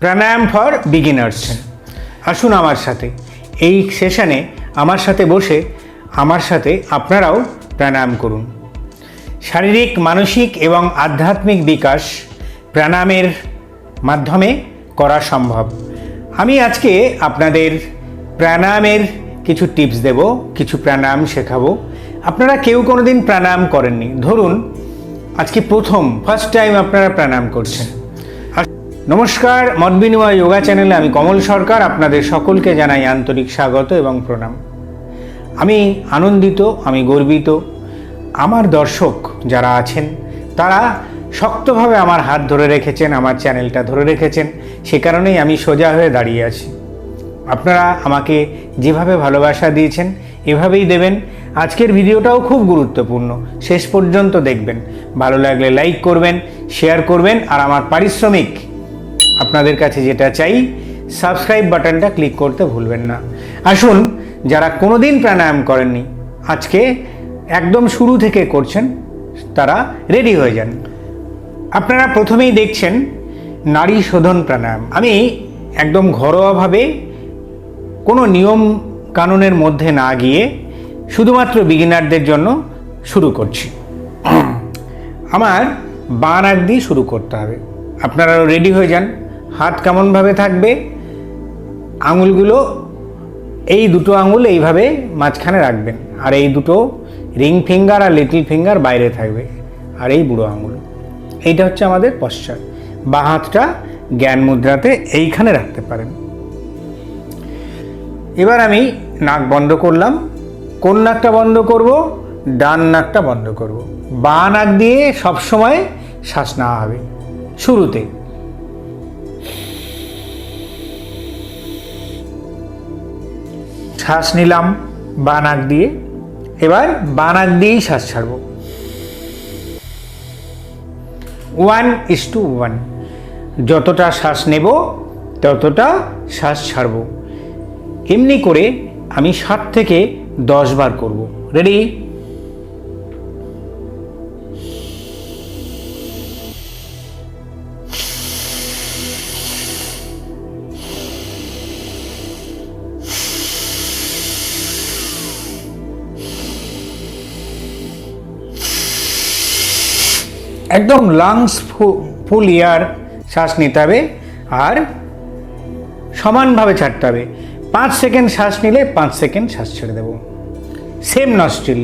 Pranayama for beginners আসুন আমার সাথে। এই সেশানে আমার সাথে বসে আমার সাথে আপনারাও প্রাণায়াম করুন। শারীরিক, মানসিক এবং আধ্যাত্মিক বিকাশ প্রাণায়ামের মাধ্যমে করা সম্ভব। আমি আজকে আপনাদের প্রাণায়ামের কিছু টিপস দেব, কিছু প্রাণায়াম শেখাবো। আপনারা কেউ কোনো দিন প্রাণায়াম করেননি। ধরুন, আজকে প্রথম ফার্স্ট টাইম আপনারা প্রাণায়াম করছেন। নমস্কার, মত বিনিময় যোগা চ্যানেলে আমি কমল সরকার, আপনাদের সকলকে জানাই আন্তরিক স্বাগত এবং প্রণাম। আমি আনন্দিত, আমি গর্বিত। আমার দর্শক যারা আছেন, তারা শক্তভাবে আমার হাত ধরে রেখেছেন, আমার চ্যানেলটা ধরে রেখেছেন। সে কারণেই আমি সোজা হয়ে দাঁড়িয়ে আছি। আপনারা আমাকে যেভাবে ভালোবাসা দিয়েছেন, এভাবেই দেবেন। আজকের ভিডিওটাও খুব গুরুত্বপূর্ণ। শেষ পর্যন্ত দেখবেন। ভালো লাগলে লাইক করবেন শেয়ার করবেন, আর আমার পারিশ্রমিক আপনাদের কাছে যেটা চাই সাবস্ক্রাইব বাটনটা ক্লিক করতে ভুলবেন না। আসুন, যারা কোনোদিন প্রাণায়াম করেননি, আজকে একদম শুরু থেকে করছেন, তারা রেডি হয়ে যান। আপনারা প্রথমেই দেখছেন নারী শোধন প্রাণায়াম। আমি একদম ঘরোয়াভাবে কোনো নিয়ম কানুনের মধ্যে না গিয়ে শুধুমাত্র বিগিনারদের জন্য শুরু করছি। আমার বাঁ নাক দিয়ে শুরু করতে হবে। আপনারাও রেডি হয়ে যান। হাত কেমনভাবে থাকবে? আঙুলগুলো এই দুটো আঙুল এইভাবে মাঝখানে রাখবেন আর এই দুটো রিং ফিঙ্গার আর লিটল ফিঙ্গার বাইরে থাকবে। আর এই বুড়ো আঙুল। এইটা হচ্ছে আমাদের পশ্চাৎ। বা হাতটা জ্ঞান মুদ্রাতে এইখানে রাখতে পারেন। এবার আমি নাক বন্ধ করলাম। কোন নাকটা বন্ধ করব? ডান নাকটা বন্ধ করব। বা নাক দিয়ে সবসময় শ্বাস নেওয়া হবে। শুরুতে। শ্বাস নিলাম, বা নাক দিয়ে। এবার বা নাক দিয়েই শ্বাস ছাড়ব। One is to one. যতটা শ্বাস নেব, ততটা শ্বাস ছাড়ব। এমনি করে আমি সাত থেকে দশ বার করব। রেডি একদম লাংস ফুল ইয়ার শ্বাস নিতে হবে আর সমানভাবে ছাড়তে হবে। পাঁচ সেকেন্ড শ্বাস নিলে পাঁচ সেকেন্ড শ্বাস ছেড়ে দেব। সেম নস্ট্রিল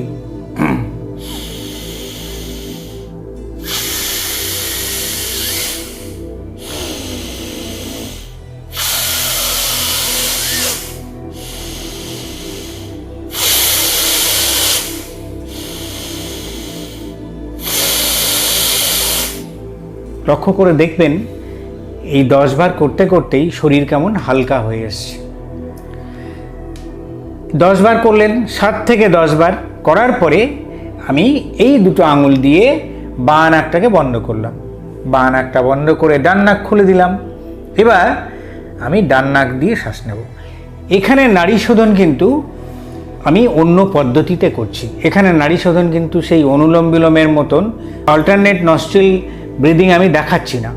লক্ষ্য করে দেখবেন, এই দশ বার করতে করতেই শরীর কেমন হালকা হয়ে এসছে। দশ বার করলেন, সাত থেকে দশ বার করার পরে আমি এই দুটো আঙুল দিয়ে বাঁ নাকটাকে বন্ধ করলাম। বাঁ নাকটা বন্ধ করে ডান নাক খুলে দিলাম। এবার আমি ডান নাক দিয়ে শ্বাস নেব। এখানে নারী শোধন কিন্তু আমি অন্য পদ্ধতিতে করছি। এখানে নারী শোধন কিন্তু সেই অনুলোম বিলোমের মতন অল্টারনেট নস্ট্রিল ব্রিদিং আমি দেখাচ্ছি না।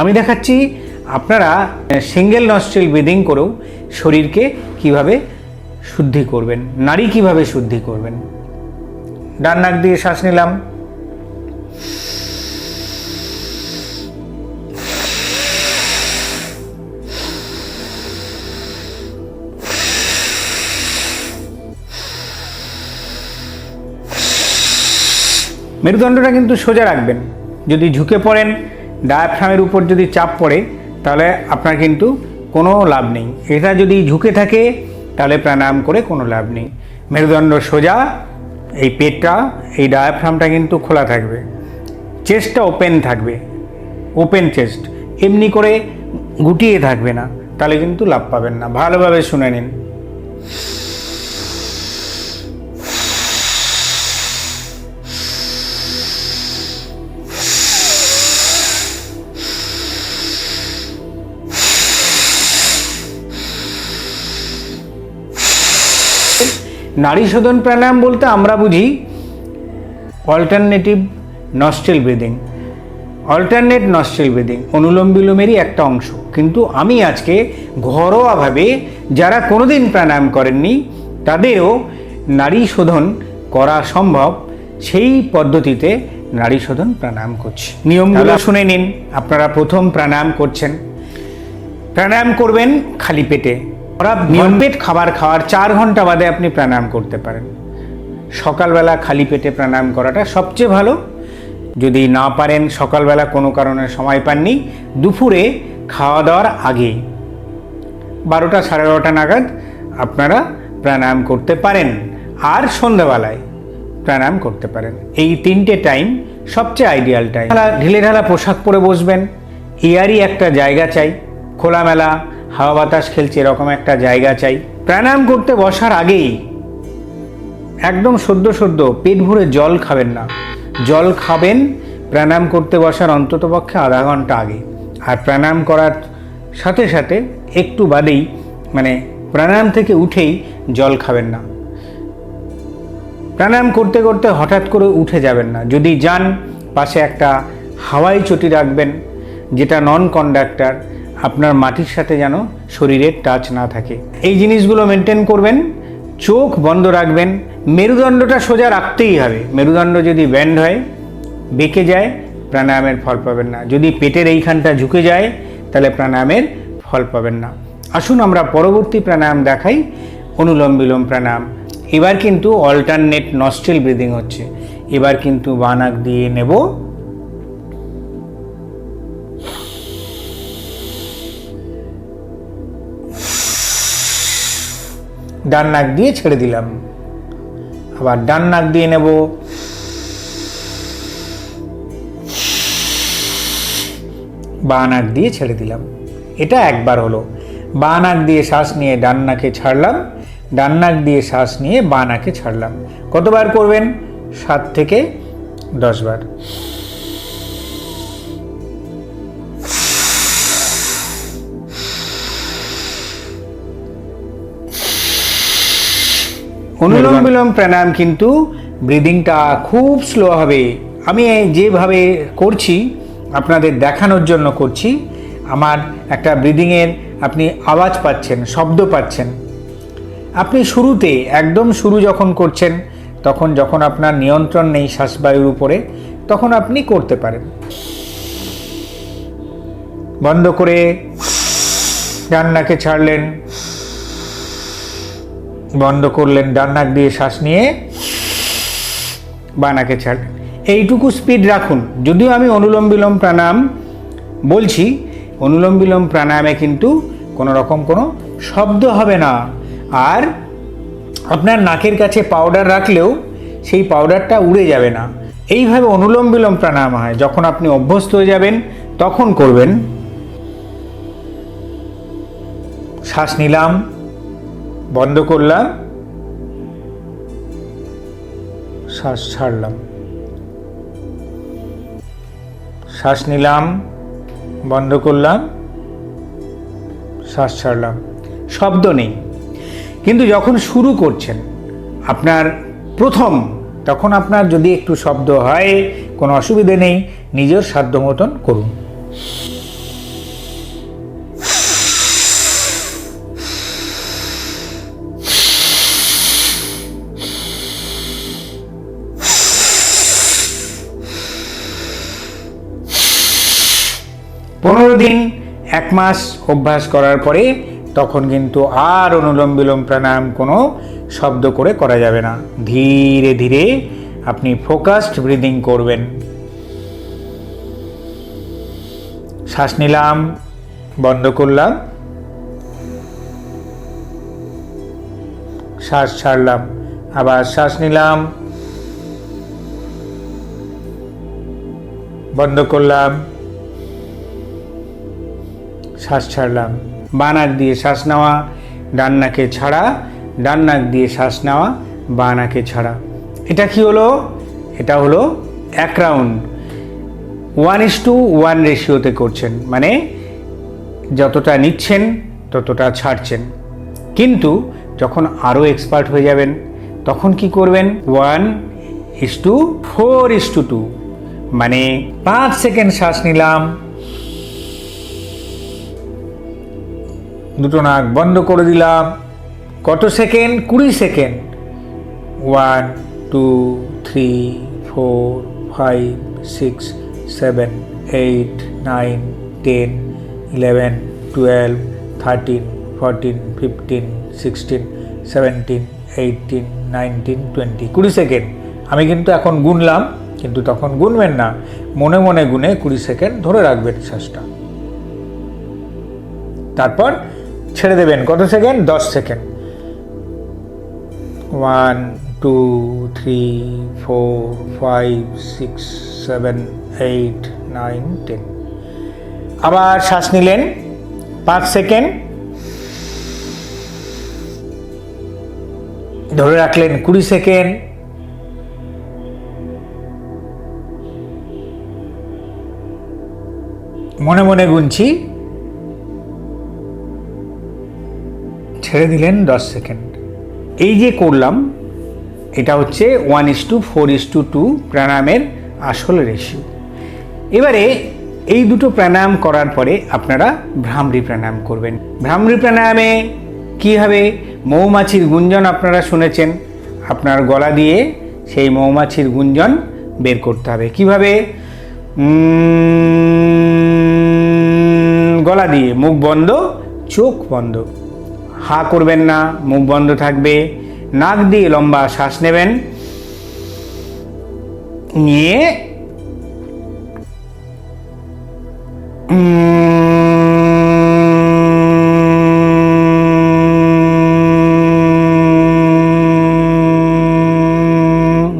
আমি দেখাচ্ছি আপনারা সিঙ্গেল নস্ট্রিল ব্রিদিং করেও শরীরকে কীভাবে শুদ্ধি করবেন, নারী কীভাবে শুদ্ধি করবেন। ডান নাক দিয়ে শ্বাস নিলাম। মেরুদণ্ডটা কিন্তু সোজা রাখবেন। যদি ঝুঁকে পড়েন ডায়াফ্রামের উপর যদি চাপ পড়ে, তাহলে আপনার কিন্তু কোনো লাভ নেই। এটা যদি ঝুঁকে থাকে, তাহলে প্রাণায়াম করে কোনো লাভ নেই। মেরুদণ্ড সোজা, এই পেটটা, এই ডায়াফ্রামটা কিন্তু খোলা থাকবে। চেস্টটা ওপেন থাকবে। ওপেন চেস্ট এমনি করে গুটিয়ে থাকবে না, তাহলে কিন্তু লাভ পাবেন না। ভালোভাবে শুনে নিন। নারী শোধন প্রাণায়াম বলতে আমরা বুঝি alternative nostril breathing alternate nostril breathing অনুলোম বিলোমেরই একটা অংশ। কিন্তু আমি আজকে ঘরোয়াভাবে যারা কোনোদিন প্রাণায়াম করেননি তাদেরও নারী শোধন করা সম্ভব। সেই পদ্ধতিতে নারী শোধন প্রাণায়াম করছি। নিয়মগুলো শুনে নিন আপনারা প্রথম প্রাণায়াম করছেন। প্রাণায়াম করবেন খালি পেটে। ওরা নিয়ম পেট খাবার খাওয়ার চার ঘণ্টা বাদে আপনি প্রাণায়াম করতে পারেন। সকালবেলা খালি পেটে প্রাণায়াম করাটা সবচেয়ে ভালো। যদি না পারেন সকালবেলা কোনো কারণে সময় পাননি দুপুরে খাওয়া দাওয়ার আগেই বারোটা সাড়ে বারোটা নাগাদ আপনারা প্রাণায়াম করতে পারেন আর সন্ধ্যাবেলায় প্রাণায়াম করতে পারেন। এই তিনটে টাইম সবচেয়ে আইডিয়াল টাইম ঢিলে ঢালা পোশাক পরে বসবেন। ইয়ারই একটা জায়গা চাই। খোলামেলা হাওয়া বাতাস খেলছে, এরকম একটা জায়গা চাই। প্রাণায়াম করতে বসার আগেই একদম সদ্য সদ্য পেট ভরে জল খাবেন না। জল খাবেন, প্রাণায়াম করতে বসার অন্ততপক্ষে আধা ঘণ্টা আগে। আর প্রাণায়াম করার সাথে সাথে একটু বাদেই মানে প্রাণায়াম থেকে উঠেই জল খাবেন না। প্রাণায়াম করতে করতে হঠাৎ করে উঠে যাবেন না। যদি যান, পাশে একটা হাওয়াই চটি রাখবেন, যেটা নন কন্ডাক্টর আপনার মাটির সাথে যেন শরীরের টাচ না থাকে। এই জিনিসগুলো মেনটেন করবেন, চোখ বন্ধ রাখবেন, মেরুদণ্ডটা সোজা রাখতেই হবে। মেরুদণ্ড যদি ব্যান্ড হয়, বেঁকে যায়, প্রাণায়ামের ফল পাবেন না। যদি পেটের এইখানটা ঝুঁকে যায়, তাহলে প্রাণায়ামের ফল পাবেন না। আসুন আমরা পরবর্তী প্রাণায়াম দেখাই, অনুলোম বিলোম প্রাণায়াম। এবার কিন্তু অল্টারনেট নস্ট্রিল ব্রিদিং হচ্ছে। এবার কিন্তু বানাক দিয়ে নেব। ডান নাক দিয়ে ছেড়ে দিলাম। আবার ডান নাক দিয়ে নেব। বা নাক দিয়ে ছেড়ে দিলাম। এটা একবার হলো। বা নাক দিয়ে শ্বাস নিয়ে ডান নাকে ছাড়লাম। ডান নাক দিয়ে শ্বাস নিয়ে বা নাকে ছাড়লাম। কতবার করবেন? সাত থেকে দশ বার। অনুলোম বিলোম প্রাণায়াম কিন্তু ব্রিদিংটা খুব স্লো হবে। আমি যেভাবে করছি আপনাদের দেখানোর জন্য করছি আমার একটা ব্রিদিংয়ের আপনি আওয়াজ পাচ্ছেন শব্দ পাচ্ছেন। আপনি শুরুতে একদম শুরু যখন করছেন তখন যখন আপনার নিয়ন্ত্রণ নেই শ্বাসবায়ুর উপরে তখন আপনি করতে পারেন। বন্ধ করে রান্নাকে ছাড়লেন বন্ধ করলেন, ডান নাক দিয়ে শ্বাস নিয়ে বানাকে ছাড়লেন এইটুকু স্পিড রাখুন। যদিও আমি অনুলোম বিলোম প্রাণায়াম বলছি অনুলোম বিলোম প্রাণায়ামে কিন্তু কোনো রকম কোনো শব্দ হবে না। আর আপনার নাকের কাছে পাউডার রাখলেও সেই পাউডারটা উড়ে যাবে না। এইভাবে অনুলোম বিলোম প্রাণায়াম হয়। যখন আপনি অভ্যস্ত হয়ে যাবেন, তখন করবেন। শ্বাস নিলাম। বন্ধ করলাম, শ্বাস ছাড়লাম। শ্বাস নিলাম, বন্ধ করলাম, শ্বাস ছাড়লাম। শব্দ নেই। কিন্তু যখন শুরু করছেন, আপনার প্রথম, তখন আপনার যদি একটু শব্দ হয়, কোনো অসুবিধে নেই, নিজের সাধ্য মতন করুন। দিন এক মাস অভ্যাস করার পরে তখন কিন্তু আর অনুলোম বিলোম প্রাণায়াম কোনো শব্দ করে করা যাবে না। ধীরে ধীরে আপনি ফোকাসড ব্রিদিং করবেন। শ্বাস নিলাম, বন্ধ করলাম। শ্বাস ছাড়লাম, আবার শ্বাস নিলাম। বন্ধ করলাম। শ্বাস ছাড়লাম। বাঁ নাক দিয়ে শ্বাস নেওয়া, ডান নাকে ছাড়া, ডান নাক দিয়ে শ্বাস নেওয়া, বাঁ নাকে ছাড়া। এটা কি হলো? এটা হলো এক round. One is to one রেশিওতে করছেন। মানে যতটা নিচ্ছেন, ততটা ছাড়ছেন। কিন্তু যখন আরও এক্সপার্ট হয়ে যাবেন, তখন কি করবেন? One is to four is to two. মানে পাঁচ সেকেন্ড শ্বাস নিলাম। দুটো নাক বন্ধ করে দিলাম। কত সেকেন্ড? কুড়ি second. One two three four five six seven eight nine ten eleven twelve thirteen fourteen fifteen sixteen seventeen eighteen nineteen twenty কুড়ি সেকেন্ড। আমি কিন্তু এখন গুনলাম, কিন্তু তখন গুনবেন না। মনে মনে গুনে কুড়ি সেকেন্ড ধরে রাখবেন শ্বাসটা। তারপর ছেড়ে দেবেন। কত সেকেন্ড? দশ second. One two three four five six seven eight nine ten আবার শ্বাস নিলেন। পাঁচ সেকেন্ড। ধরে রাখলেন কুড়ি সেকেন্ড। মনে মনে গুনছি। ছেড়ে দিলেন দশ সেকেন্ড। এই যে করলাম, এটা হচ্ছে one is to four is to two প্রাণায়ামের আসল রেশিও এবারে এই দুটো প্রাণায়াম করার পরে আপনারা ভ্রামরি প্রাণায়াম করবেন। ভ্রামরি প্রাণায়ামে কী হবে মৌমাছির গুঞ্জন আপনারা শুনেছেন? আপনার গলা দিয়ে সেই মৌমাছির গুঞ্জন বের করতে হবে। কীভাবে? গলা দিয়ে, মুখ বন্ধ, চোখ বন্ধ। হা করবেন না, মুখ বন্ধ থাকবে। নাক দিয়ে লম্বা শ্বাস নেবেন। নিয়ে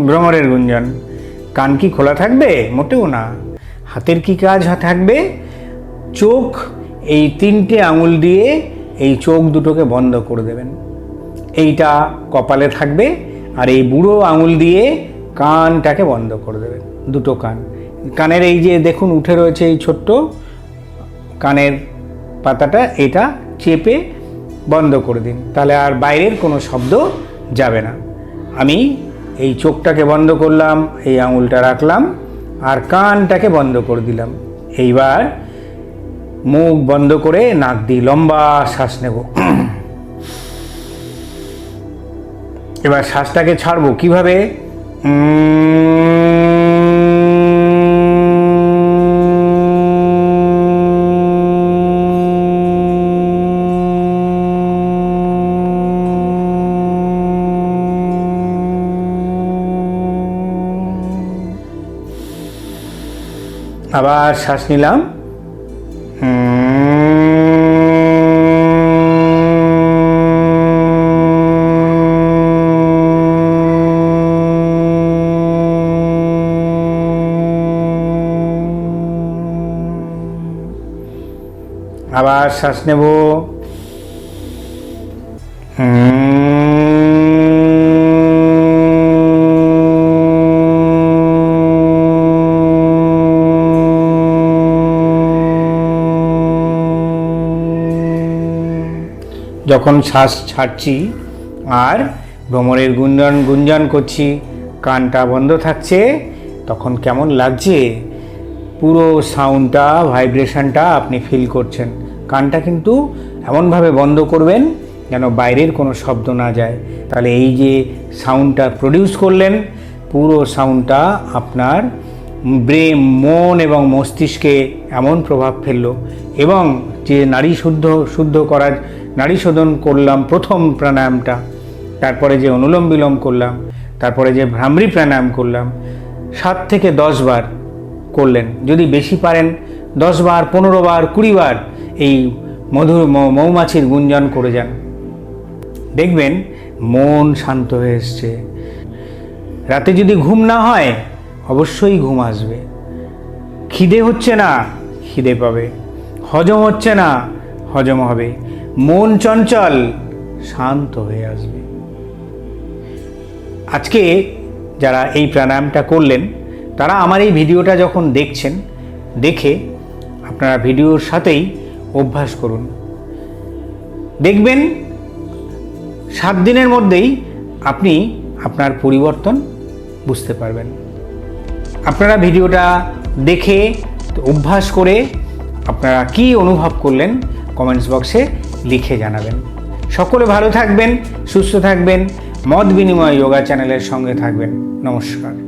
ভ্রমরের গুঞ্জন। কান কি খোলা থাকবে? মোটেও না। হাতের কি কাজ থাকবে? চোখ এই তিনটে আঙুল দিয়ে এই চোখ দুটোকে বন্ধ করে দেবেন। এইটা কপালে থাকবে আর এই বুড়ো আঙুল দিয়ে কানটাকে বন্ধ করে দেবেন, দুটো কান। কানের এই যে দেখুন, উঠে রয়েছে এই ছোট্ট কানের পাতাটা, এটা চেপে বন্ধ করে দিন। তাহলে আর বাইরের কোনো শব্দ যাবে না। আমি এই চোখটাকে বন্ধ করলাম, এই আঙুলটা রাখলাম, আর কানটাকে বন্ধ করে দিলাম। এইবার মুখ বন্ধ করে নাক দিয়ে লম্বা শ্বাস নেব। এবার শ্বাসটাকে ছাড়বো কীভাবে? আবার শ্বাস নিলাম। আবার শ্বাস নেব। যখন শ্বাস ছাড়ছি আর ভ্রমরের গুঞ্জন গুঞ্জন করছি, কানটা বন্ধ থাকছে, তখন কেমন লাগছে? পুরো সাউন্ডটা ভাইব্রেশনটা আপনি ফিল করছেন। কানটা কিন্তু এমনভাবে বন্ধ করবেন যেন বাইরের কোনো শব্দ না যায়। তাহলে এই যে সাউন্ডটা প্রডিউস করলেন, পুরো সাউন্ডটা আপনার ব্রেন, মন এবং মস্তিষ্কে এমন প্রভাব ফেলল। এবং যে নারী শুদ্ধ শুদ্ধ করার নারী শোধন করলাম প্রথম প্রাণায়ামটা, তারপরে যে অনুলোম বিলোম করলাম, তারপরে যে ভ্রামরি প্রাণায়াম করলাম, সাত থেকে দশ বার করলেন। যদি বেশি পারেন, দশ বার, পনেরো বার, কুড়ি বার এই মধুর মৌ- মৌমাছির গুঞ্জন করে যান। দেখবেন মন শান্ত হয়ে এসছে। রাতে যদি ঘুম না হয়, অবশ্যই ঘুম আসবে। খিদে হচ্ছে না, খিদে পাবে। হজম হচ্ছে না, হজম হবে। মন চঞ্চল, শান্ত হয়ে আসবে। আজকে যারা এই প্রাণায়ামটা করলেন, তারা আমার এই ভিডিওটা যখন দেখছেন, দেখে আপনারা ভিডিওর সাথেই অভ্যাস করুন। দেখবেন, সাত দিনের মধ্যেই আপনি আপনার পরিবর্তন বুঝতে পারবেন। আপনারা ভিডিওটা দেখে, অভ্যাস করে আপনারা কি অনুভব করলেন, কমেন্টস বক্সে লিখে জানাবেন। সকলে ভালো থাকবেন সুস্থ থাকবেন মত বিনিময় যোগা চ্যানেলের সঙ্গে থাকবেন। নমস্কার।